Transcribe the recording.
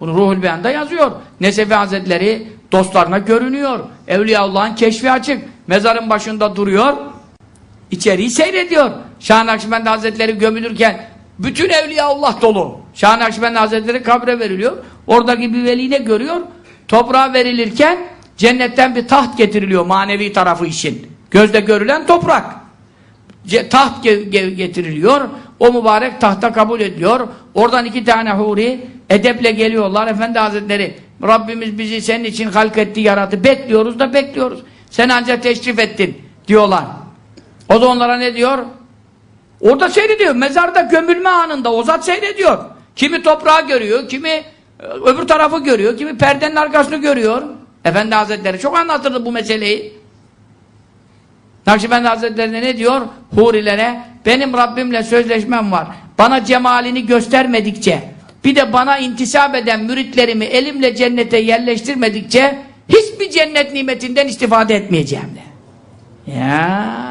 Bunu Ruhul Beyan'da yazıyor. Nesefi Hazretleri dostlarına görünüyor. Evliyaullah'ın keşfi açık. Mezarın başında duruyor. İçeriği seyrediyor. Şah Nakşibendi Hazretleri gömülürken bütün Evliyaullah dolu. Şah Nakşibendi Hazretleri kabre veriliyor. Oradaki bir veli ne görüyor? Toprağa verilirken cennetten bir taht getiriliyor manevi tarafı için. Gözle görülen toprak. Taht ge- ge- getiriliyor. O mübarek tahta kabul ediliyor. Oradan iki tane huri edeple geliyorlar. Efendi Hazretleri Rabbimiz bizi senin için halk etti, yarattı. Bekliyoruz da bekliyoruz. Sen ancak teşrif ettin diyorlar. O da onlara ne diyor? Orada seyrediyor. Mezarda gömülme anında o zat seyrediyor. Kimi toprağı görüyor, kimi e, öbür tarafı görüyor, kimi perdenin arkasını görüyor. Efendi Hazretleri çok anlatırdı bu meseleyi. Nakşibendi Hazretleri de ne diyor? Hurilere, benim Rabbimle sözleşmem var. Bana cemalini göstermedikçe, bir de bana intisap eden müritlerimi elimle cennete yerleştirmedikçe, hiçbir cennet nimetinden istifade etmeyeceğim de. Ya